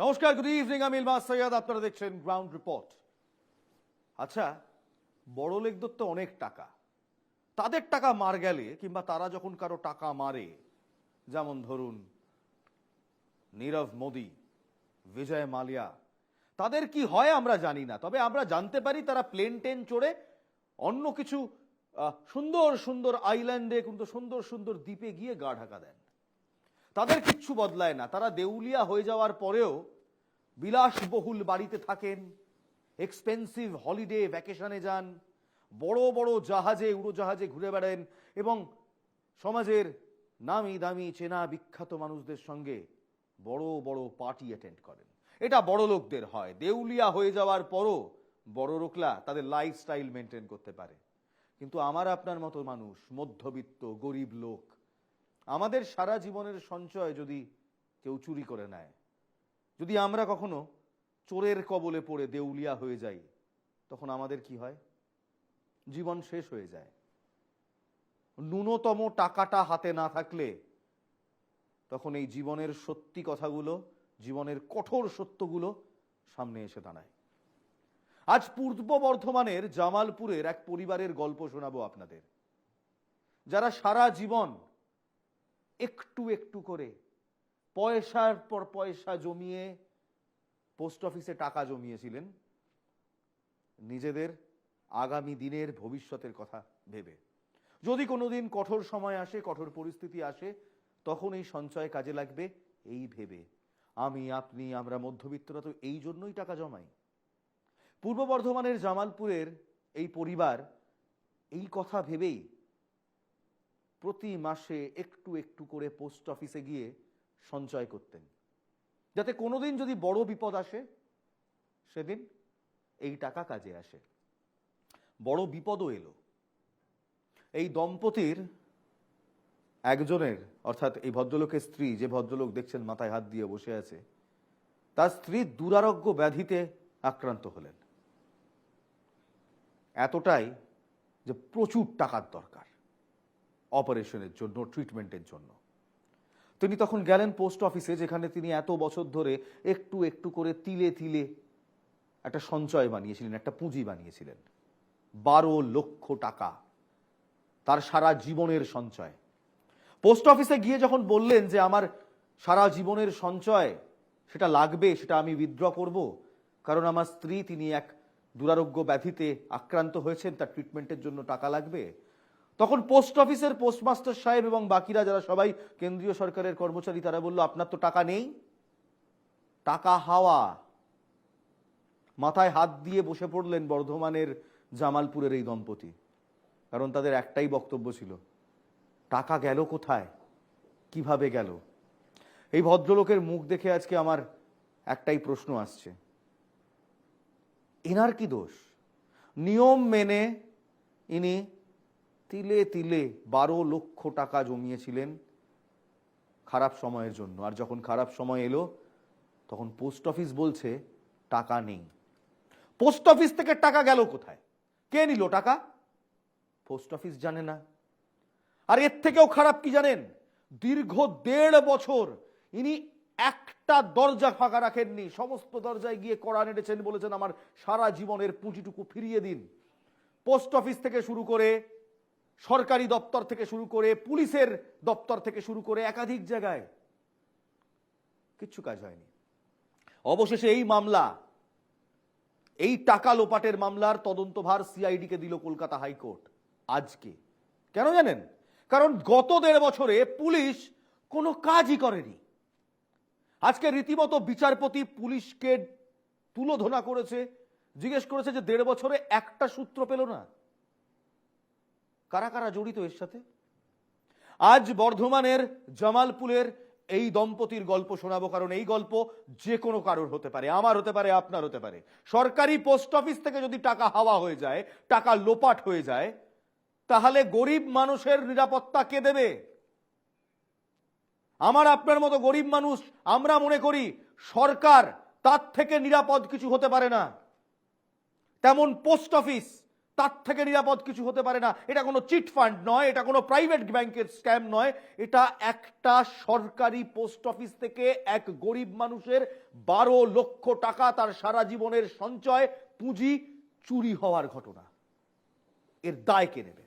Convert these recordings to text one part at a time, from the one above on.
নমস্কার good evening আমি ইলমাস সৈয়দ, আপনারা দেখছেন গ্রাউন্ড রিপোর্ট আচ্ছা বড় লেখদের তো অনেক টাকা। তাদের টাকা মার গেলে কিংবা তারা যখন কারও টাকা মারে, যেমন ধরুন নীরব মোদি, বিজয় মালিয়া, তাদের কি হয় আমরা জানি না, তবে আমরা জানতে পারি তারা প্লেন টেন চড়ে অন্য কিছু সুন্দর সুন্দর আইল্যান্ডে, কিন্তু সুন্দর সুন্দর দ্বীপে গিয়ে গা ঢাকা দেন। তাদের কিচ্ছু বদলায় না। তারা দেউলিয়া হয়ে যাওয়ার পরেও বিলাসবহুল বাড়িতে থাকেন এক্সপেন্সিভ হলিডে ভ্যাকেশনে যান, বড় বড় জাহাজে, উড়োজাহাজে ঘুরে বেড়েন এবং সমাজের নামি দামি চেনা বিখ্যাত মানুষদের সঙ্গে বড় বড় পার্টি অ্যাটেন্ড করেন। এটা বড় লোকদের হয়। দেউলিয়া হয়ে যাওয়ার পরও বড় লোকলা তাদের লাইফস্টাইল মেনটেন করতে পারে। কিন্তু আমার আপনার মতো মানুষ, মধ্যবিত্ত, গরিব লোক আমাদের সারা জীবনের সঞ্চয় যদি কেউ চুরি করে নেয়, যদি আমরা কখনো চোরের কবলে পড়ে দেউলিয়া হয়ে যাই, তখন আমাদের কি হয়? জীবন শেষ হয়ে যায়। ন্যূনতম টাকাটা হাতে না থাকলে তখন এই জীবনের সত্যি কথাগুলো, জীবনের কঠোর সত্যগুলো সামনে এসে দাঁড়ায়। আজ পূর্ব বর্ধমানের জামালপুরের এক পরিবারের গল্প শোনাবো আপনাদের। যারা সারা জীবন একটু একটু করে, পয়সার পর পয়সা জমিয়ে, পোস্ট অফিসে টাকা জমিয়েছিলেন। নিজেদের আগামী দিনের ভবিষ্যতের কথা ভেবে। যদি কোনোদিন কঠোর সময় আসে, কঠোর পরিস্থিতি আসে, তখন এই সঞ্চয় কাজে লাগবে, এই ভেবে। আমি, আপনি, আমরা মধ্যবিত্তরা তো এই জন্যই টাকা জমাই। পূর্ব বর্ধমানের জামালপুরের এই পরিবার এই কথা ভেবেই প্রতি মাসে একটু একটু করে পোস্ট অফিসে গিয়ে সঞ্চয় করতেন। যাতে কোনোদিন যদি বড় বিপদ আসে, সেদিন এই টাকা কাজে আসে। বড় বিপদও এলো। এই দম্পতির একজনের, অর্থাৎ এই ভদ্রলোকের স্ত্রী, যে ভদ্রলোক দেখছেন মাথায় হাত দিয়ে বসে আছে, তার স্ত্রী দুরারোগ্য ব্যাধিতে আক্রান্ত হলেন। এতটাই যে প্রচুর টাকার দরকার। অপারেশনের জন্য, ট্রিটমেন্টের জন্য। তিনি তখন গেলেন পোস্ট অফিসে, যেখানে তিনি এত বছর ধরে একটু একটু করে তিলে তিলে একটা সঞ্চয় বানিয়েছিলেন, একটা পুঁজি বানিয়েছিলেন। বারো লক্ষ টাকা, তার সারা জীবনের সঞ্চয়। পোস্ট অফিসে গিয়ে যখন বললেন যে, আমার সারা জীবনের সঞ্চয়, সেটা লাগবে, সেটা আমি উইথড্র করব, কারণ আমার স্ত্রী, তিনি এক দুরারোগ্য ব্যাধিতে আক্রান্ত হয়েছেন, তার ট্রিটমেন্টের জন্য টাকা লাগবে তখন পোস্ট অফিসের পোস্টমাস্টার সাহেব এবং বাকিরা যারা সবাই কেন্দ্রীয় সরকারের কর্মচারী, তারা বলল, আপনার তো টাকা নেই। টাকা হাওয়া। মাথায় হাত দিয়ে বসে পড়লেন বর্ধমানের জামালপুরের এই দম্পতি। কারণ তাদের একটাই বক্তব্য ছিল, টাকা গেল কোথায়? কীভাবে গেল? এই ভদ্রলোকের মুখ দেখে আজকে আমার একটাই প্রশ্ন আসছে। এনার কি দোষ? নিয়ম মেনে ইনি তিলে তিলে বারো লক্ষ টাকা জমিয়েছিলেন খারাপ সময়ের জন্য। আর যখন খারাপ সময় এলো, তখন পোস্ট অফিস বলছে, টাকা নেই। পোস্ট অফিস থেকে টাকা গেল কোথায়? কে নিল টাকা? পোস্ট অফিস জানে না। আর এর থেকেও খারাপ কি জানেন? দীর্ঘ দেড় বছর ইনি একটা দরজা ফাঁকা রাখেননি। সমস্ত দরজায় গিয়ে কড়া নেড়েছেন বলেছেন, আমার সারা জীবনের পুঁজিটুকু ফিরিয়ে দিন। পোস্ট অফিস থেকে শুরু করে সরকারি দপ্তর থেকে শুরু করে পুলিশের দপ্তর থেকে শুরু করে একাধিক জায়গায় কিচ্ছু কাজ হয়নি। অবশেষে এই মামলা, এই টাকা লোপাটের মামলার তদন্তভার সিআইডিকে দিল কলকাতা হাইকোর্ট। আজকে। কেন জানেন? কারণ গত দেড় বছরে পুলিশ কোনো কাজই করেনি। আজকে রীতিমতো বিচারপতি পুলিশকে তুলোধনা করেছে, জিজ্ঞেস করেছে যে দেড় বছরে একটা সূত্র পেল না। কারা কারা জড়িত এর সাথে? আজ বর্ধমানের জামালপুরের এই দম্পতির গল্প শোনাবো, কারণ এই গল্প যে কোনো কারোর হতে পারে, আমার হতে পারে, আপনার হতে পারে। সরকারি পোস্ট অফিস থেকে যদি টাকা হাওয়া হয়ে যায়, টাকা লোপাট হয়ে যায়, তাহলে গরিব মানুষের নিরাপত্তা কে দেবে? আমার আপনার মতো গরিব মানুষ, আমরা মনে করি সরকার তার থেকে নিরাপদ কিছু হতে পারে না। তেমন পোস্ট অফিস তার থেকে নিরাপদ কিছু হতে পারে না। এটা কোনো চিট ফান্ড নয়, এটা কোনো প্রাইভেট ব্যাংকের স্ক্যাম নয়। এটা একটা সরকারি পোস্ট অফিস থেকে এক গরিব মানুষের বারো লক্ষ টাকা তার সারা জীবনের সঞ্চয়, পুঁজি চুরি হওয়ার ঘটনা। এর দায় কে নেবে?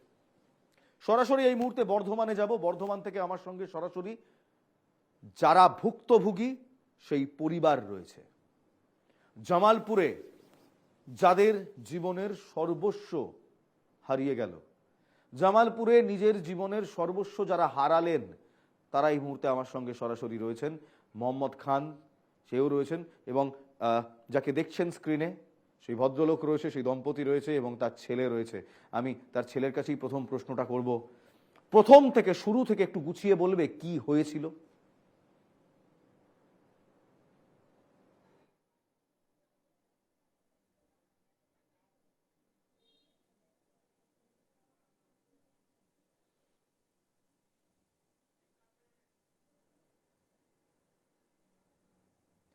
সরাসরি এই মুহূর্তে বর্ধমানে যাব। বর্ধমান থেকে আমার সঙ্গে সরাসরি যারা ভুক্তভোগী, সেই পরিবার রয়েছে। জামালপুরে যাদের জীবনের সর্বস্ব হারিয়ে গেল। জামালপুরে নিজের জীবনের সর্বস্ব যারা হারালেন, তারা এই মুহূর্তে আমার সঙ্গে সরাসরি রয়েছেন। মোহাম্মদ খান, সেও রয়েছেন এবং যাকে দেখছেন স্ক্রিনে, সেই ভদ্রলোক রয়েছে, সেই দম্পতি রয়েছে এবং তার ছেলে রয়েছে। আমি তার ছেলের কাছেই প্রথম প্রশ্নটা করব। প্রথম থেকে শুরু থেকে একটু গুছিয়ে বলবে কি হয়েছিল?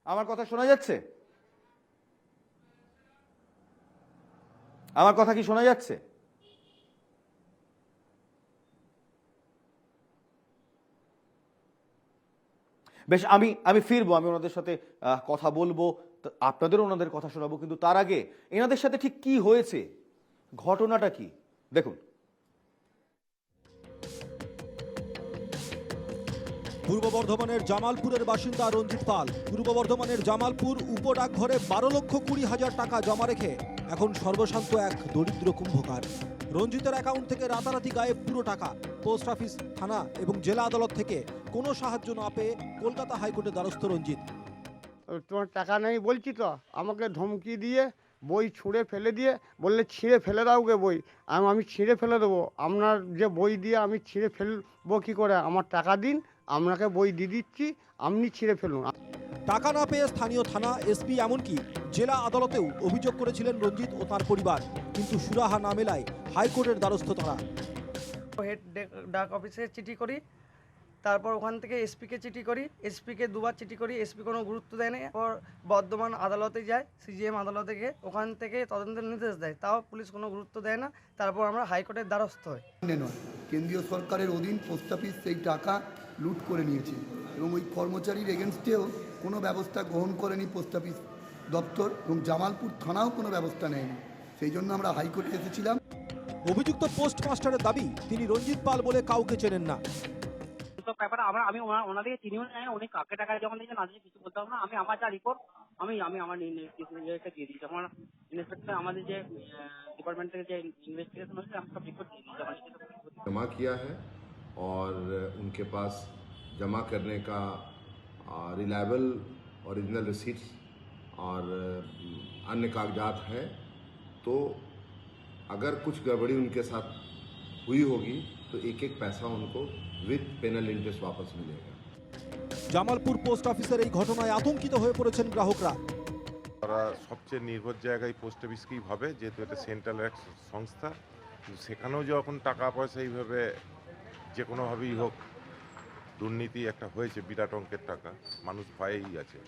আমার কথা শোনা যাচ্ছে? আমার কথা কি শোনা যাচ্ছে? বেশ, আমি আমি ফিরবো, আমি ওনাদের সাথে কথা বলব, তা আপনাদেরও ওনাদের কথা শোনাবো, কিন্তু তার আগে এনাদের সাথে ঠিক কি হয়েছে? ঘটনাটা কি? দেখুন। পূর্ব বর্ধমানের জামালপুরের বাসিন্দা রঞ্জিত পাল। পূর্ব বর্ধমানের জামালপুর উপডাকঘরে বারো লক্ষ কুড়ি হাজার টাকা জমা রেখে এখন সর্বশান্ত এক দরিদ্র কুম্ভকার। রঞ্জিতের অ্যাকাউন্ট থেকে রাতারাতি গায়েব পুরো টাকা। পোস্ট অফিস থানা এবং জেলা আদালত থেকে কোনো সাহায্য না পেয়ে কলকাতা হাইকোর্টের দ্বারস্থ রঞ্জিত। তোমার টাকা নেই বলছি তো? আমাকে ধমকি দিয়ে বই ছুঁড়ে ফেলে দিয়ে বললে, ছিঁড়ে ফেলে দাও গে বই। আমি ছিঁড়ে ফেলে দেবো। আপনার যে বই দিয়ে আমি ছিঁড়ে ফেলব কী করে? আমার টাকা দিন আপনাকে বই দিয়ে দিচ্ছি আপনি ছিঁড়ে ফেলুন। টাকা না পেয়ে স্থানীয় থানা এসপি এমনকি জেলা আদালতেও অভিযোগ করেছিলেন রঞ্জিত ও তার পরিবার। কিন্তু সুরাহা না মেলায় হাইকোর্টের দ্বারস্থ তারা। হেড ডাক অফিসে চিঠি করি তারপর ওখান থেকে এসপিকে চিঠি করি এসপিকে দুবার চিঠি করি এসপি কোনো গুরুত্ব দেয় না। পর বর্ধমান আদালতে যায় সিজিএম আদালতে গিয়ে ওখান থেকে তদন্তের নির্দেশ দেয়। তাও পুলিশ কোনো গুরুত্ব দেয় না তারপর আমরা হাইকোর্টের দ্বারস্থ হই। কেন্দ্রীয় সরকারের অধীন পোস্ট অফিস সেই টাকা লুট করে নিয়েছে। এবং ওই কর্মচারীর এগেনস্টেও কোনো ব্যবস্থা গ্রহণ করেনি পোস্ট অফিস দপ্তর এবং জামালপুর থানাও কোনো ব্যবস্থা নেয়নি। সেই জন্য আমরা হাইকোর্টে এসেছিলাম। অভিযুক্ত পোস্ট মাস্টারের দাবি তিনি রঞ্জিত পাল বলে কাউকে চেনেন না। ব্যাপারে আমরা আমি ওনা- ওনাদেরকে চিনিও না উনি কাকে টাকা যখন দিয়েছেন আজকে কিছু বলতে হবে না। আমি আমার যা রিপোর্ট আমি আমি আমার ইনভেস্টিগেশনকে দিয়ে দিয়েছি। আমার ইন্সপেক্টর আমাদের যে ডিপার্টমেন্ট থেকে যে ইনভেস্টিগেশন হয়েছে আমি সব রিপোর্ট দিয়ে দিয়েছি। আমার নিজের report দিয়ে দিয়েছি। जमा किया है और उनके पास जमा करने का रिलायबल ओरिजिनल रिसीट्स और अ, अन्य कागजात हैं तो अगर कुछ गड़बड़ी उनके साथ हुई होगी तो एक एक पैसा उनको विद पेनल इंटरेस्ट वापस मिलेगा জামালপুর পোস্ট অফিসের এই ঘটনায় আতঙ্কিত হয়ে পড়েছেন গ্রাহকরা তারা সবচেয়ে নির্ভর জায়গায় পোস্ট অফিসকেই ভাবে যেহেতু এটা সেন্ট্রাল এক সংস্থা কিন্তু সেখানেও যখন টাকা পয়সা এইভাবে যে কোনোভাবেই হোক, দুর্নীতি একটা হয়েছে, বিরাট অঙ্কের টাকা, মানুষ ভয়েই আছে।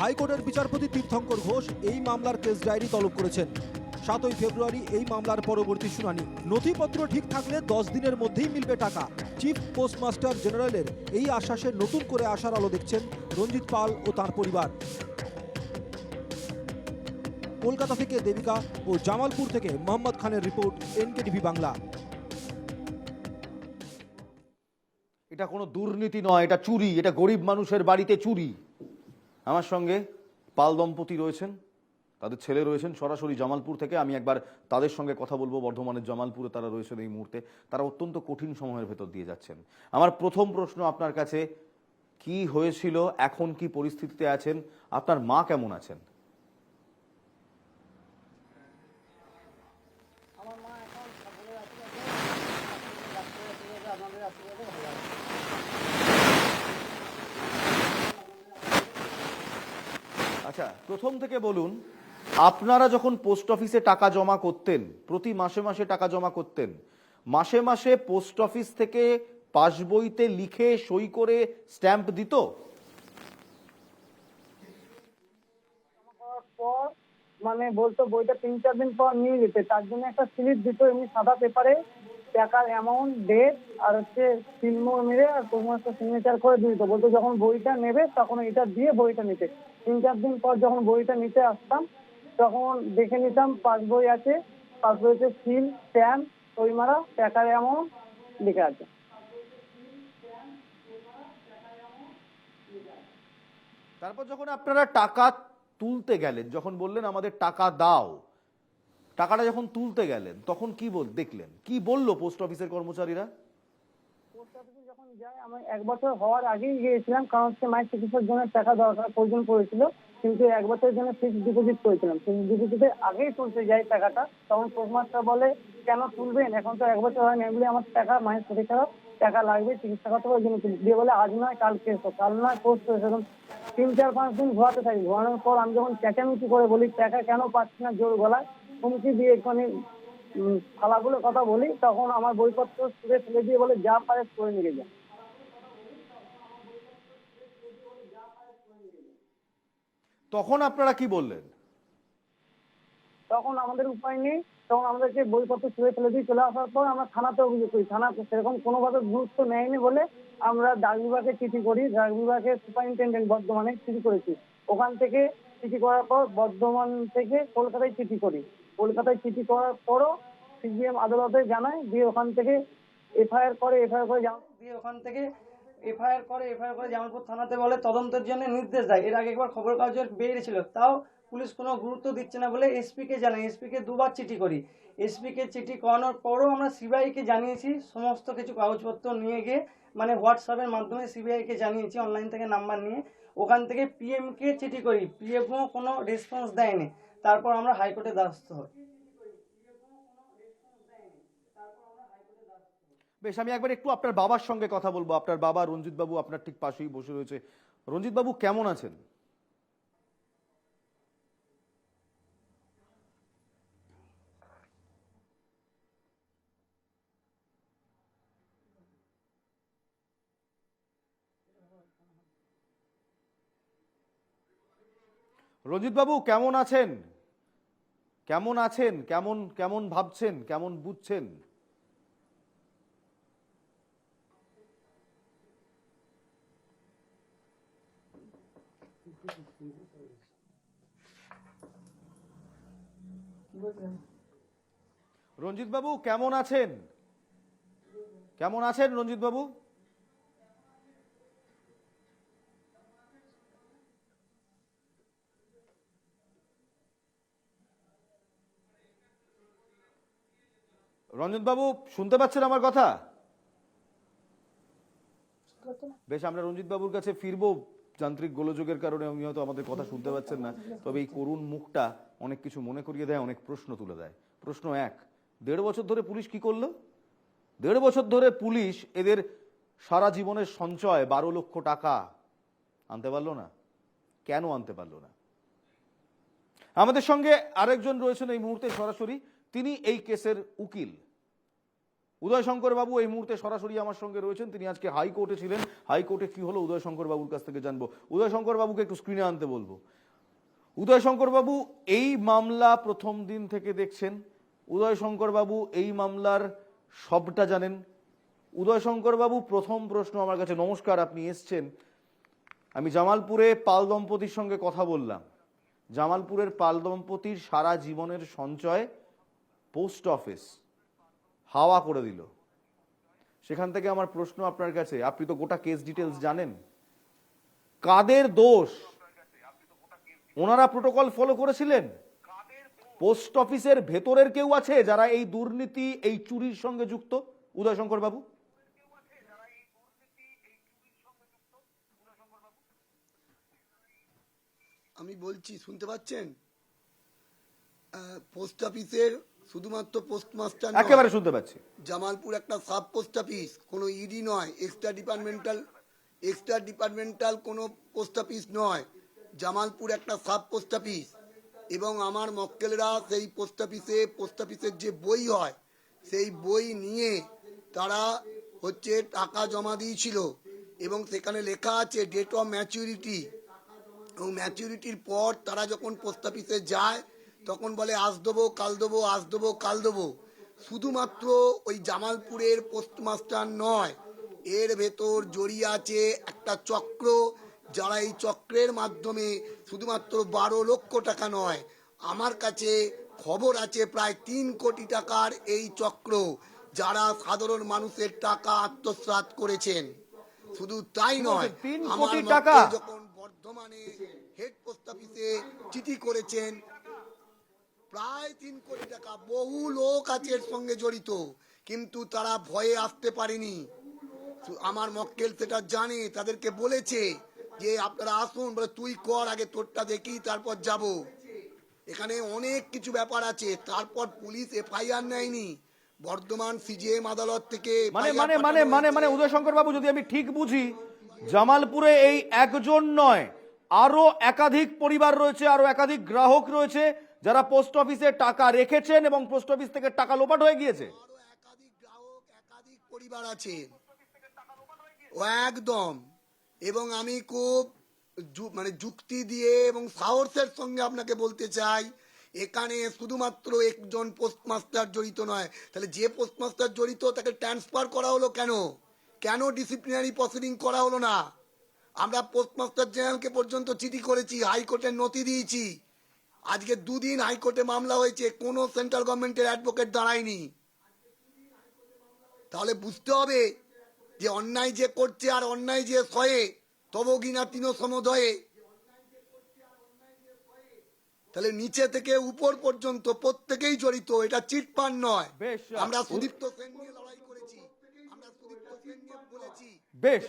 হাইকোর্টের বিচারপতি তীর্থঙ্কর ঘোষ এই মামলার কেস ডায়েরি তলব করেছেন। সাতই ফেব্রুয়ারি এই মামলার পরবর্তী শুনানি। নথিপত্র ঠিক থাকলে দশ দিনের মধ্যেই মিলবে টাকা। চিফ পোস্টমাস্টার জেনারেলের এই আশ্বাসে নতুন করে আসার আলো দেখছেন রঞ্জিত পাল ও তার পরিবার। কলকাতা থেকে দেবিকা ও জামালপুর থেকে মোহাম্মদ খানের রিপোর্ট, এনকেটিভি বাংলা। এটা কোনো দুর্নীতি নয়, এটা চুরি, এটা গরিব মানুষের বাড়িতে চুরি। আমার সঙ্গে পাল দম্পতি রয়েছেন, তাদের ছেলে রয়েছেন, সরাসরি জামালপুর থেকে। আমি একবার তাদের সঙ্গে কথা বলব, বর্ধমানের জামালপুরে তারা রয়েছেন এই মুহূর্তে। তারা অত্যন্ত কঠিন সময়ের ভেতর দিয়ে যাচ্ছেন। আমার প্রথম প্রশ্ন আপনার কাছে, কি হয়েছিল, এখন কি পরিস্থিতিতে আছেন? আপনার মা কেমন আছেন? আচ্ছা প্রথম থেকে বলুন, আপনারা যখন পোস্ট অফিসে টাকা জমা করতেন, প্রতি মাসে মাসে টাকা জমা করতেন, মাসে মাসে পোস্ট অফিস থেকে পাসবইতে লিখে সই করে স্ট্যাম্প দিত? মানে বলতো বইটা তিন চার দিন পর নিয়ে যেতে তার জন্য একটা স্লিপ দিত, এমনি সাদা পেপারে, টাকার অ্যামাউন্ট ডেট আর হচ্ছে সিলমোর মেরে আর তোমার একটা সিগনেচার করে দিয়ে দিত। বলতো যখন বইটা নেবে, তখন এটা দিয়ে বইটা নিতে। তিন চার দিন পর যখন বইটা নিতে আসতাম, তখন দেখে নিতাম পাস বই আছে। পাসবইতে সিল স্ট্যাম্প সই মারা টাকার অ্যামাউন্ট লেখা আছে। তারপর যখন আপনারা টাকা তুলতে গেলেন, যখন বললেন আমাদের টাকা দাও, টাকাটা যখন তুলতে গেলেন, তখন কি বল, দেখলেন? কি বলল পোস্ট অফিসের কর্মচারীরা? যখন যাই আমি এক বছর হওয়ার আগেই গিয়েছিলাম, কারণ হচ্ছে মায়ের চিকিৎসার জন্য টাকা দরকার, প্রয়োজন পড়েছিল। কিন্তু এক বছরের জন্য ফিক্সড ডিপোজিট করেছিলাম। ফিক্সড ডিপোজিটের আগেই তুলতে যাই টাকাটা। তখন পোস্টমাস্টার বলে, কেন তুলবেন? এখন তো এক বছর হয়নি। এমনি আমার টাকা, মায়ের শরীর খারাপ টাকা লাগবে, চিকিৎসা করতে ওই জন্য দিয়ে বলে, আজ নয় কালকে এসো কাল নয় হয়েছে এরকম তিন, চার, পাঁচ দিন ঘোরাতে থাকি। ঘোরানোর পর আমি যখন চেঁচামেচি করে বলি, টাকা কেন পাচ্ছি না? জোর গলায় হুমকি দিয়ে এখানে ফালাগুলো কথা বলি তখন আমার বইপত্র ছুঁড়ে ফেলে দিয়ে বলে যা পারে করে নিয়ে যা। তখন আপনারা কি বললেন? তখন আমাদের উপায় নেই। তখন আমাদেরকে বইপত্র ছুঁড়ে ফেলে দিয়ে চলে আসার পর আমরা থানাতে অভিযোগ করি। থানা সেরকম কোনোভাবে গুরুত্ব নেয়নি বলে আমরা ডাক বিভাগে চিঠি করি। ডাক বিভাগের সুপারিনটেন্ডেন্ট বর্ধমানে চিঠি করেছি। ওখান থেকে চিঠি করার পর বর্ধমান থেকে কলকাতায় চিঠি করি। কলকাতায় চিঠি করার পরও সিজিএম আদালতে জানায়, দিয়ে ওখান থেকে এফআইআর করে এফআইআর করে জানা দিয়ে ওখান থেকে এফআইআর করে এফআইআর করে জামালপুর থানাতে বলে, তদন্তের জন্য নির্দেশ দেয়। এর আগে একবার খবর কাগজের বেরিয়েছিল তাও পুলিশ কোনো গুরুত্ব দিচ্ছে না বলে এসপি কে জানাই এসপি কে দুবার চিঠি করি। এসপিকে চিঠি করানোর পরও আমরা সিবিআইকে জানিয়েছি, সমস্ত কিছু কাগজপত্র নিয়ে গিয়ে মানে হোয়াটসঅ্যাপের মাধ্যমে সিবিআইকে জানিয়েছি, অনলাইন থেকে নাম্বার নিয়ে। ওখান থেকে পিএম কে চিঠি করি, পিএমও কোনো রেসপন্স দেয়নি। তারপর আমরা হাইকোর্টে দ্বারস্থ হই। বেশ, আমি একবার একটু আপনার বাবার সঙ্গে কথা বলব। আপনার বাবা রঞ্জিত বাবু আপনার ঠিক পাশেই বসে রয়েছে। রঞ্জিত বাবু কেমন আছেন? রঞ্জিত বাবু কেমন আছেন? কেমন আছেন? কেমন কেমন ভাবছেন? কেমন বুঝছেন? রঞ্জিত বাবু কেমন আছেন? কেমন আছেন রঞ্জিত বাবু রঞ্জিত বাবু শুনতে পাচ্ছেন আমার কথা? বেশ, আমরা রঞ্জিত বাবুর কাছে ফিরবো। যান্ত্রিক গোলযোগের কারণে উনি হয়তো আমাদের কথা শুনতে পাচ্ছেন না। তবে এই করুণ মুখটা অনেক কিছু মনে করিয়ে দেয়, অনেক প্রশ্ন তুলে দেয়। প্রশ্ন এক, দেড় বছর ধরে পুলিশ কি করল? দেড় বছর ধরে পুলিশ এদের সারা জীবনের সঞ্চয়, বারো লক্ষ টাকা, আনতে পারল না। কেন আনতে পারল না? আমাদের সঙ্গে আরেকজন রয়েছেন এই মুহূর্তে সরাসরি। তিনি এই কেসের উকিল। উদয় বাবু এই মুহূর্তে সরাসরি আমার সঙ্গে রয়েছেন। তিনি আজকে হাইকোর্টে ছিলেন। হাইকোর্টে কি হলো উদয় বাবুর কাছ থেকে জানব। উদয় বাবুকে একটু স্ক্রিনে আনতে বলব। উদয় বাবু এই মামলা প্রথম দিন থেকে দেখছেন। উদয় বাবু এই মামলার সবটা জানেন। উদয় বাবু, প্রথম প্রশ্ন আমার কাছে, নমস্কার, আপনি এসছেন? আমি জামালপুরে পাল দম্পতির সঙ্গে কথা বললাম। জামালপুরের পাল দম্পতির সারা জীবনের সঞ্চয় পোস্ট অফিস, হাওয়া করে দিল। সেখান থেকে আমার প্রশ্ন আপনার কাছে, আপনি তো গোটা কেস ডিটেলস জানেন। কাদের দোষ? ওনারা প্রোটোকল ফলো করেছিলেন? পোস্ট অফিসের ভেতরের কেউ আছে যারা এই দুর্নীতি, এই চুরির সঙ্গে যুক্ত? উদয় শঙ্কর বাবু। আমি বলছি, শুনতে পাচ্ছেন? পোস্ট অফিসের শুধুমাত্র পোস্টমাস্টার একেবারে শুনতে পাচ্ছি। জামালপুর একটা সাব পোস্ট অফিস কোনো ইডি নয় এক্সট্রা ডিপার্টমেন্টাল এক্সট্রা ডিপার্টমেন্টাল কোনো পোস্ট অফিস নয় জামালপুর একটা সাব পোস্ট অফিস এবং আমার মক্কেলরা সেই পোস্ট অফিসে পোস্ট অফিসের যে বই হয় সেই বই নিয়ে তারা হচ্ছে টাকা জমা দিয়েছিল। এবং সেখানে লেখা আছে ডেট অফ ম্যাচুরিটি এবং ম্যাচুরিটির পর তারা যখন পোস্ট অফিসে যায় তখন বলে আজ দেবো কাল দেবো আজ দেবো কাল দেবো শুধুমাত্র ওই জামালপুরের পোস্টমাস্টার নয় এর ভেতর জড়িয়ে আছে একটা চক্র যারা এই চক্রের মাধ্যমে শুধুমাত্র বারো লক্ষ টাকা নয় আমার কাছে খবর আছে প্রায় তিন কোটি টাকার এই চক্র যারা সাধারণ মানুষের টাকা আত্মসাৎ করেছেন শুধু তাই নয় আমার কোটি টাকা? যখন বর্ধমানে হেড পোস্ট অফিসে চিঠি করেছেন প্রায় তিন কোটি টাকা। বহু লোক আছে এর সঙ্গে জড়িত কিন্তু তারা ভয়ে আসতে পারেনি। আমার মক্কেল সেটা জানে তাদেরকে বলেছে যে আপনারা আসুন বলে তুই কর আগে তোরটা দেখি তারপর যাব। এখানে অনেক কিছু ব্যাপার আছে। তারপর পুলিশ এফআইআর নেয়নি। বর্ধমান সিজিএম আদালত থেকে মানে মানে মানে মানে। মানে উদয়শঙ্কর বাবু যদি আমি ঠিক বুঝি জামালপুরে এই একজন নয় আরও একাধিক পরিবার রয়েছে আরও একাধিক গ্রাহক রয়েছে। যারা পোস্ট অফিসে টাকা রেখেছেন এবং পোস্ট অফিস থেকে টাকা লোপাট হয়ে গিয়েছে। একাধিক গ্রাহক, একাধিক পরিবার আছে। ও একদম। এবং আমি খুব মানে যুক্তি দিয়ে এবং সাহসের সঙ্গে আপনাকে বলতে চাই, এখানে শুধুমাত্র একজন পোস্টমাস্টার জড়িত নয়। তাহলে যে পোস্টমাস্টার জড়িত, তাকে ট্রান্সফার করা হলো কেন? কেন ডিসিপ্লিনারি প্রসিডিং করা হলো না? আমরা পোস্টমাস্টার জেনারেলকে পর্যন্ত চিঠি করেছি, হাইকোর্টের নথি দিয়েছি। আজকে দুদিন হাইকোর্টে মামলা হয়েছে কোনো সেন্ট্রাল গভর্নমেন্টের অ্যাডভোকেট দাঁড়ায়নি। তাহলে বুঝতে হবে যে অন্যায় যে করছে আর অন্যায় যে সয়ে তবগিনা তিন সমদয়ে? তাহলে নিচে থেকে উপর পর্যন্ত প্রত্যেকেই জড়িত এটা চিটপান নয়। আমরা সুদীপ্ত সেন নিয়ে লড়াই করেছি আমরা সুদীপ্ত সেন নিয়ে বলেছি বেশ।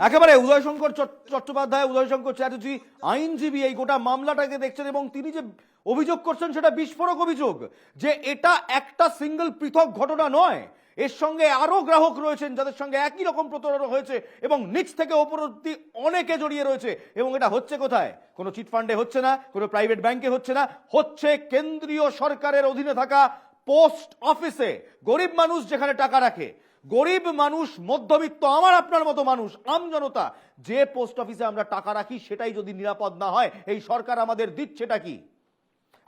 একেবারে উদয়শঙ্কর চট- চট্টোপাধ্যায় উদয়শঙ্কর চ্যাটার্জি আইনজীবী এই গোটা মামলাটাকে দেখছেন এবং তিনি যে অভিযোগ করছেন সেটা বিস্ফোরক অভিযোগ যে এটা একটা সিঙ্গেল পৃথক ঘটনা নয়। এর সঙ্গে আরও গ্রাহক রয়েছেন যাদের সঙ্গে একই রকম প্রতারণা হয়েছে এবং নিচ থেকে ওপর অব্দি অনেকে জড়িয়ে রয়েছে এবং এটা হচ্ছে কোথায়? কোনো চিটফান্ডে হচ্ছে না কোনো প্রাইভেট ব্যাংকে হচ্ছে না হচ্ছে কেন্দ্রীয় সরকারের অধীনে থাকা পোস্ট অফিসে। গরিব মানুষ যেখানে টাকা রাখে গরিব মানুষ, মধ্যবিত্ত, আমার আপনার মতো মানুষ, আম জনতা, যে পোস্ট অফিসে আমরা টাকা রাখি, সেটাই যদি নিরাপদ না হয়, এই সরকার আমাদের দিচ্ছেটা কি?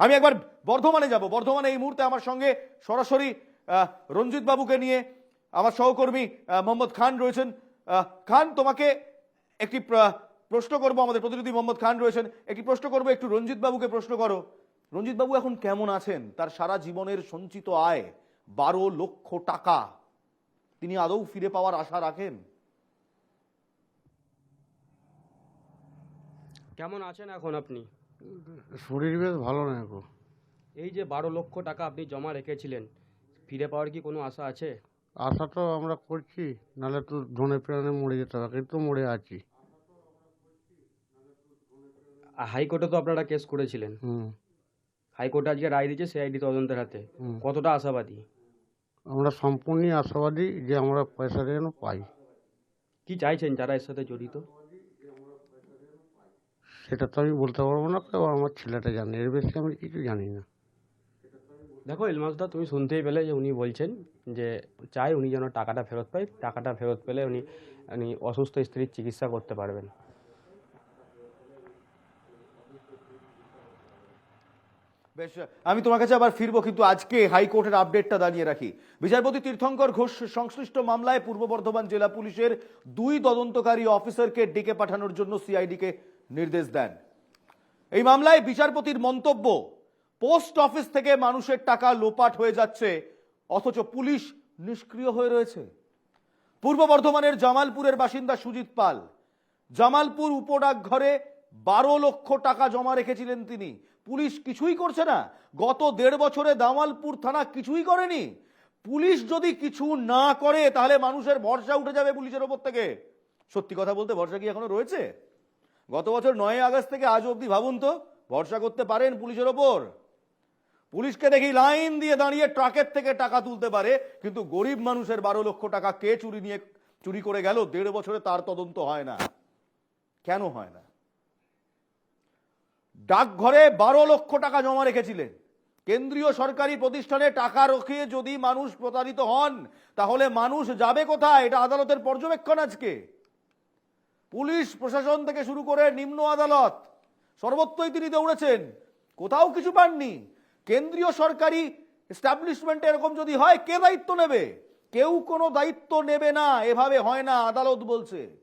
আমি একবার বর্ধমানে যাব। বর্ধমানে এই মুহূর্তে আমার সঙ্গে সরাসরি রঞ্জিত বাবুকে নিয়ে আমার সহকর্মী মোহাম্মদ খান রয়েছেন। খান, তোমাকে একটি প্রশ্ন করব, আমাদের প্রতিনিধি মোহাম্মদ খান রয়েছেন। একটি প্রশ্ন করব, একটু রঞ্জিত বাবুকে প্রশ্ন করো। রঞ্জিত বাবু এখন কেমন আছেন? তার সারা জীবনের সঞ্চিত আয় বারো লক্ষ টাকা। তিনি আদৌ ফিরে পাওয়ার আশা রাখেন? কেমন আছেন এখন আপনি? শরীর বেশ ভালো না গো এই যে বারো লক্ষ টাকা আপনি জমা রেখেছিলেন ফিরে পাওয়ার কি কোনো আশা আছে? আশা তো আমরা করছি নাহলে তো ধনে প্রাণে মরে যেতে হবে কিন্তু মরে আছি। হাইকোর্টে তো আপনারা কেস করেছিলেন। হুম। হাইকোর্টে আজকে রায় দিয়েছে সিআইডি তদন্তের হাতে। হুম। কতটা আশাবাদী? আমরা সম্পূর্ণই আশাবাদী যে আমরা পয়সা যেন পাই। কি চাইছেন যারা এর সাথে জড়িত? সেটা তো আমি বলতে পারব না কেউ আমার ছেলেটা জানে এর বেশি আমি কিছু জানি না। দেখো ইলমাসদা তুমি শুনতেই পেলে যে উনি বলছেন যে চাই উনি যেন টাকাটা ফেরত পায় টাকাটা ফেরত পেলে উনি উনি অসুস্থ স্ত্রীর চিকিৎসা করতে পারবেন। বেশ, আমি তোমার কাছে আবার ফিরবো, কিন্তু আজকে হাইকোর্টের আপডেটটা দাঁড়িয়ে রাখি। বিচারপতি তীর্থঙ্কর ঘোষ সংশ্লিষ্ট মামলায় পূর্ব বর্ধমান জেলা পুলিশের দুই তদন্তকারী অফিসারকে ডেকে পাঠানোর জন্য সিআইডিকে নির্দেশ দেন। এই মামলায় বিচারপতির মন্তব্য, পোস্ট অফিস থেকে মানুষের টাকা লোপাট হয়ে যাচ্ছে, অথচ পুলিশ নিষ্ক্রিয় হয়ে রয়েছে। পূর্ব বর্ধমানের জামালপুরের বাসিন্দা সুজিত পাল, জামালপুর উপডাকঘরে বারো লক্ষ টাকা জমা রেখেছিলেন তিনি। পুলিশ কিছুই করছে না। গত দেড় বছরে দামালপুর থানা কিছুই করেনি। পুলিশ যদি কিছু না করে, তাহলে মানুষের ভরসা উঠে যাবে পুলিশের ওপর থেকে। সত্যি কথা বলতে ভরসা কি এখনও রয়েছে? গত বছর নয় আগস্ট থেকে আজ অবধি ভাবুন তো, ভরসা করতে পারেন পুলিশের ওপর। পুলিশকে দেখি লাইন দিয়ে দাঁড়িয়ে ট্রাকের থেকে টাকা তুলতে পারে, কিন্তু গরিব মানুষের বারো লক্ষ টাকা কে চুরি নিয়ে চুরি করে গেল? দেড় বছরে তার তদন্ত হয় না। কেন হয় না? ডাকঘরে বারো লক্ষ টাকা জমা রেখেছিলেন। কেন্দ্রীয় সরকারি প্রতিষ্ঠানে টাকা রখিয়ে যদি মানুষ প্রতারিত হন, তাহলে মানুষ যাবে কোথায়? এটা আদালতের পর্যবেক্ষণ আজকে। পুলিশ প্রশাসন থেকে শুরু করে নিম্ন আদালত, সর্বত্রই তিনি দৌড়েছেন। কোথাও কিছু পাননি। কেন্দ্রীয় সরকারি এস্টাবলিশমেন্ট এরকম যদি হয়, কে দায়িত্ব নেবে? কেউ কোনো দায়িত্ব নেবে না। এভাবে হয় না, আদালত বলছে।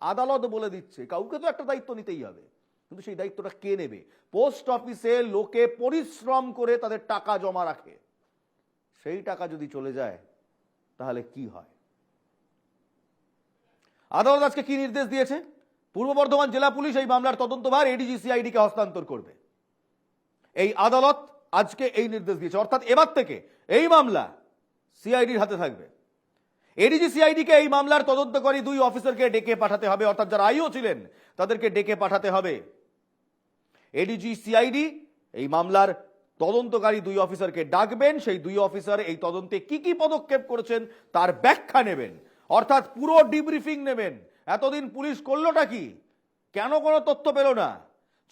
আদালত বলে দিচ্ছে। কাউকে তো একটা দায়িত্ব নিতেই হবে। কিন্তু সেই দায়িত্বটা কে নেবে? পোস্ট অফিসে লোকে পরিশ্রম করে তাদের টাকা জমা রাখে। সেই টাকা যদি চলে যায়, তাহলে কি হয়? আদালত আজকে কি নির্দেশ দিয়েছে? পূর্ব বর্ধমান জেলা পুলিশ এই মামলার তদন্তভার এডিজি সিআইডিকে হস্তান্তর করবে। এই আদালত আজকে এই নির্দেশ দিয়েছে। অর্থাৎ এবার থেকে এই মামলা সিআইডির হাতে থাকবে। এডিজি সিআইডিকে এই মামলার তদন্তকারী দুই অফিসারকে ডেকে পাঠাতে হবে। অর্থাৎ যারা আইও ছিলেন, তাদেরকে ডেকে পাঠাতে হবে। এডিজি সিআইডি এই মামলার তদন্তকারী দুই অফিসারকে ডাকবেন। সেই দুই অফিসার এই তদন্তে কি কি পদক্ষেপ করেছেন তার ব্যাখ্যা নেবেন। অর্থাৎ পুরো ডিব্রিফিং নেবেন। এতদিন পুলিশ করলোটা কি? কেন কোনো তথ্য পেল না?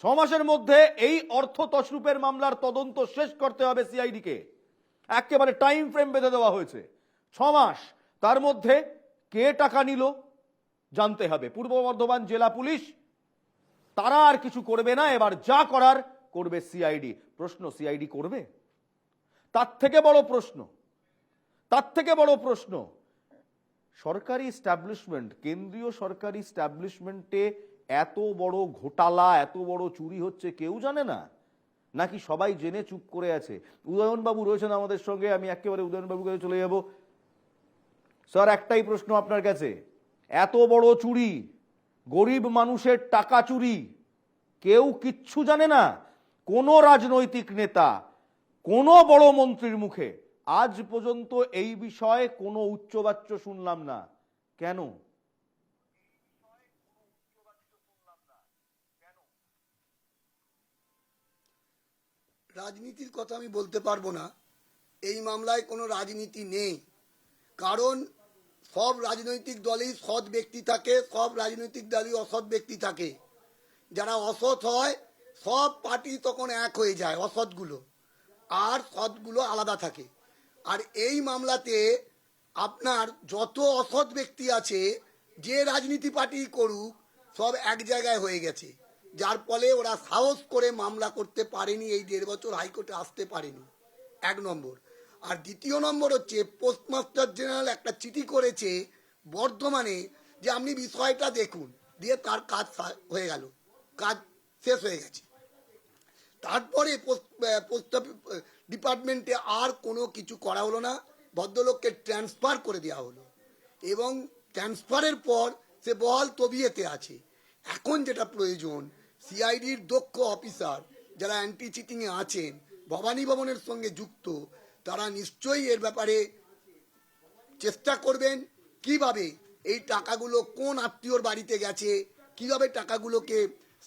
ছ মাসের মধ্যে এই অর্থ তছরূপের মামলার তদন্ত শেষ করতে হবে সিআইডিকে একেবারে টাইম ফ্রেম বেঁধে দেওয়া হয়েছে। ছ মাস, তার মধ্যে কে টাকা নিল জানতে হবে। পূর্ব বর্ধমান জেলা পুলিশ তারা আর কিছু করবে না, এবার যা করার করবে সিআইডি। প্রশ্ন, সিআইডি করবে? তার থেকে বড় প্রশ্ন, তার থেকে বড় প্রশ্ন, সরকারি স্ট্যাবলিশমেন্ট কেন্দ্রীয় সরকারি স্ট্যাবলিশমেন্টে এত বড় ঘোটালা, এত বড় চুরি হচ্ছে কেউ জানে না? নাকি সবাই জেনে চুপ করে আছে? উদয়নবাবু রয়েছেন আমাদের সঙ্গে, আমি একেবারে উদয়নবাবুর কাছে চলে যাব। স্যার, একটাই প্রশ্ন আপনার কাছে, এত বড় চুরি গরিব মানুষের টাকা চুরি। কেউ কিচ্ছু জানে না কোনো রাজনৈতিক নেতা, কোনো বড় মন্ত্রীর মুখে। আজ পর্যন্ত এই বিষয়ে কোনো উচ্চবাচ্য শুনলাম না। কেন? রাজনীতির কথা আমি বলতে পারব না। এই মামলায় কোনো রাজনীতি নেই। কারণ সব রাজনৈতিক দলেই সৎ ব্যক্তি থাকে, সব রাজনৈতিক দলই অসৎ ব্যক্তি থাকে। যারা অসৎ হয়, সব পার্টি তখন এক হয়ে যায়, অসৎগুলো। আর সৎগুলো আলাদা থাকে। আর এই মামলাতে আপনার যত অসৎ ব্যক্তি আছে, যে রাজনীতি পার্টি করুক, সব এক জায়গায় হয়ে গেছে। যার ফলে ওরা সাহস করে মামলা করতে পারেনি, এই দেড় বছর হাইকোর্টে আসতে পারেনি। এক নম্বর। আর দ্বিতীয় নম্বর হচ্ছে পোস্টমাস্টার জেনারেল একটা চিঠি করেছে বর্ধমানে যে আপনি বিষয়টা দেখুন, দিয়ে তার কাজ হয়ে গেল, কাজ শেষ হয়ে গেছে। তারপরে পোস্ট ডিপার্টমেন্টে আর কোনো কিছু করা হলো না, ভদ্রলোককে ট্রান্সফার করে দেওয়া হলো। এবং ট্রান্সফারের পর সে বহাল তবিয়েতে আছে। এখন যেটা প্রয়োজন সিআইডির দক্ষ অফিসার যারা অ্যান্টি চিটিংয়ে আছেন, ভবানী ভবনের সঙ্গে যুক্ত তারা নিশ্চয়ই এর ব্যাপারে চেষ্টা করবেন কীভাবে এই টাকাগুলো কোন আত্মীয়র বাড়িতে গেছে কীভাবে টাকাগুলোকে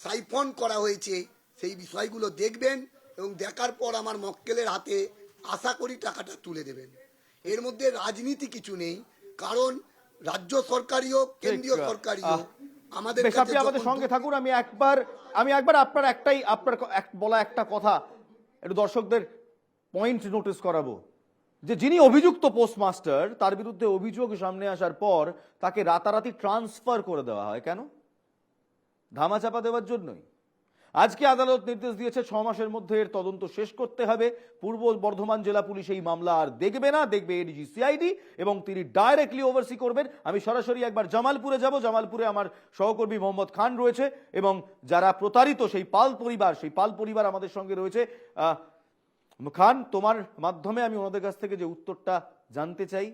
সাইফন করা হয়েছে সেই বিষয়গুলো দেখবেন এবং দেখার পর আমার মক্কেলের হাতে আশা করি টাকাটা তুলে দেবেন। এর মধ্যে রাজনীতি কিছু নেই কারণ রাজ্য সরকারি হোক কেন্দ্রীয় সরকারি হোক আমাদের আপনি আমাদের সঙ্গে থাকুন আমি একবার আমি একবার আপনার একটাই আপনার বলা একটা কথা। একটু দর্শকদের পয়েন্ট নোটিস করাবো। যে যিনি অভিযুক্ত পোস্টমাস্টার তার বিরুদ্ধে অভিযোগ সামনে আসার পর তাকে রাতারাতি ট্রান্সফার করে দেওয়া হয়। কেন? ধামাচাপা দেওয়ার জন্যই। আজকে আদালত নির্দেশ দিয়েছে, ছ মাসের মধ্যে এর তদন্ত শেষ করতে হবে। পূর্ব বর্ধমান জেলা পুলিশ এই মামলা আর দেখবে না। দেখবে এডিজি সিআইডি এবং তিনি ডাইরেক্টলি ওভারসি করবেন। আমি সরাসরি একবার জামালপুরে যাব। জামালপুরে আমার সহকর্মী মোহাম্মদ খান রয়েছে এবং যারা প্রতারিত, সেই পাল পরিবার, সেই পাল পরিবার আমাদের সঙ্গে রয়েছে। খান তোমার মাধ্যমে আমি ওনাদের কাছ থেকে যে উত্তরটা জানতে চাই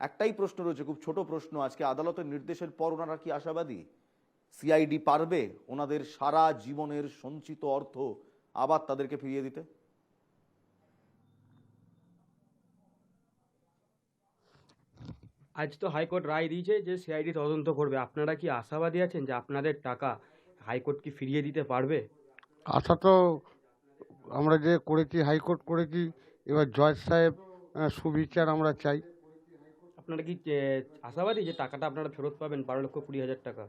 একটাই প্রশ্ন রয়েছে খুব ছোট প্রশ্ন আজকে আদালতের নির্দেশের পর ওনারা কি আশাবাদী? সিআইডি পারবে ওনাদের সারা জীবনের সঞ্চিত অর্থ আবার তাদেরকে ফিরিয়ে দিতে? আজ তো হাইকোর্ট রায় দিয়েছে যে সিআইডি তদন্ত করবে। আপনারা কি আশাবাদী আছেন যে আপনাদের টাকা হাইকোর্ট কি ফিরিয়ে দিতে পারবে? আশা তো আমরা যে করেছি হাইকোর্ট করেছি এবার জজ সাহেব সুবিচার আমরা চাই। আপনারা কি আশাবাদী যে টাকাটা আপনারা ফেরত পাবেন বারো লক্ষ কুড়ি হাজার টাকা?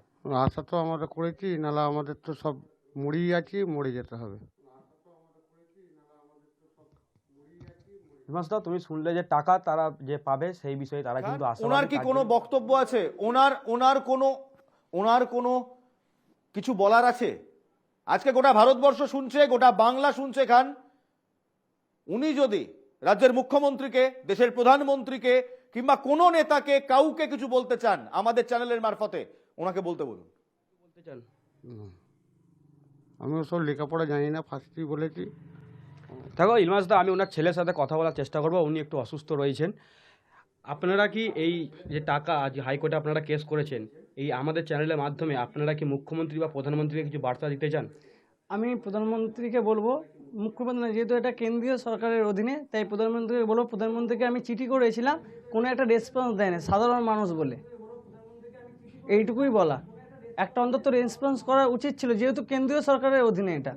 আশা তো আমরা করেছি নাহলে আমাদের তো সব মরেই আছি মরে যেতে হবে। তুমি শুনলে যে টাকা তারা যে পাবে সেই বিষয়ে তারা কিন্তু আশাবাদী ওনার কি কোনো বক্তব্য আছে? ওনার ওনার কোনো ওনার কোনো কিছু বলার আছে? আজকে গোটা ভারতবর্ষ শুনছে গোটা বাংলা শুনছে খান। উনি যদি রাজ্যের মুখ্যমন্ত্রীকে দেশের প্রধানমন্ত্রীকে কিংবা কোনো নেতাকে কাউকে কিছু বলতে চান আমাদের চ্যানেলের মারফতে ওনাকে বলতে বলুন। বলতে চান? আমি সব লেখাপড়া জানি না ফার্স্টেই বলেছি। দেখো ইলমাস দা আমি ওনার ছেলের সাথে কথা বলার চেষ্টা করব উনি একটু অসুস্থ রয়েছেন। আপনারা কি এই যে টাকা যে হাইকোর্টে আপনারা কেস করেছেন এই আমাদের চ্যানেলের মাধ্যমে আপনারা কি মুখ্যমন্ত্রী বা প্রধানমন্ত্রীকে কিছু বার্তা দিতে চান? আমি প্রধানমন্ত্রীকে বলব মুখ্যমন্ত্রী না, যেহেতু এটা কেন্দ্রীয় সরকারের অধীনে তাই প্রধানমন্ত্রীকে বলব প্রধানমন্ত্রীকে আমি চিঠি করেছিলাম কোনো একটা রেসপন্স দেয় না সাধারণ মানুষ বলে। এইটুকুই বলা। একটা অন্তত রেসপন্স করা উচিত ছিল যেহেতু কেন্দ্রীয় সরকারের অধীনে এটা।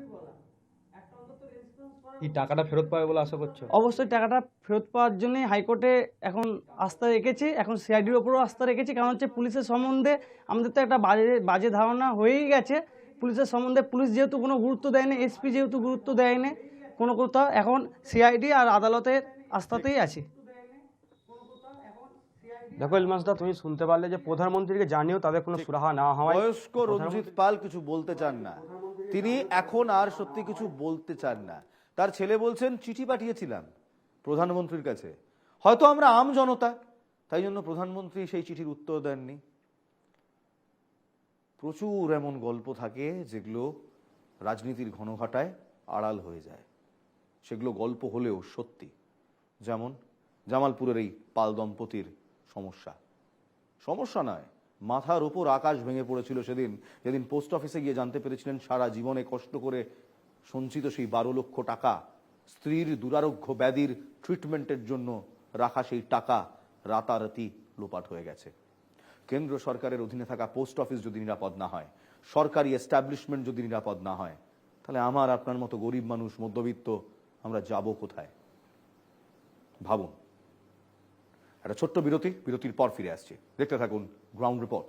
এই টাকাটা ফেরত পাবে বলে আশা করছ? অবশ্যই টাকাটা ফেরত পাওয়ার জন্যই হাইকোর্টে এখন আস্থা রেখেছি। এখন সিআইডির ওপরও আস্থা রেখেছি। কারণ হচ্ছে পুলিশের সম্বন্ধে আমাদের তো একটা বাজে বাজে ধারণা হয়েই গেছে। পুলিশের সম্বন্ধে পুলিশ যেহেতু কোনো গুরুত্ব দেয়নি এসপি যেহেতু গুরুত্ব দেয়নি কোনো কোথাও এখন সিআইডি আর আদালতের আস্থাতেই আছি। দেখো ইলমাস দা তুমি শুনতে পারলে যে প্রধানমন্ত্রীকে জানিয়েও তাদের কোনো সুরাহা না হওয়ায় বয়স্ক রঞ্জিত পাল কিছু বলতে চান না। তিনি এখন আর সত্যি কিছু বলতে চান না। তার ছেলে বলছেন, চিঠি পাঠিয়েছিলাম প্রধানমন্ত্রীর কাছে। হয়তো আমরা আম জনতা, তাই জন্য প্রধানমন্ত্রী সেই চিঠির উত্তর দেননি। প্রচুর এমন গল্প থাকে যেগুলো রাজনীতির ঘনঘটায় আড়াল হয়ে যায়। সেগুলো গল্প হলেও সত্যি। যেমন জামালপুরের এই পাল দম্পতির সমস্যা। সমস্যা নয়, মাথার উপর আকাশ ভেঙে পড়েছিল সেদিন। যেদিন পোস্ট অফিসে গিয়ে জানতে পেরেছিলেন সারা জীবনে কষ্ট করে সঞ্চিত সেই বারো লক্ষ টাকা স্ত্রীর দুরারোগ্য ব্যাধির ট্রিটমেন্টের জন্য রাখা সেই টাকা রাতারাতি লোপাট হয়ে গেছে। কেন্দ্র সরকারের অধীনে থাকা পোস্ট অফিস যদি নিরাপদ না হয়, সরকারি এস্টাবলিশমেন্ট যদি নিরাপদ না হয়, তাহলে আমার আপনার মতো গরিব মানুষ, মধ্যবিত্ত, আমরা যাব কোথায়? ভাবুন। একটা ছোট্ট বিরতি, বিরতির পর ফিরে আসছি। দেখতে থাকুন গ্রাউন্ড রিপোর্ট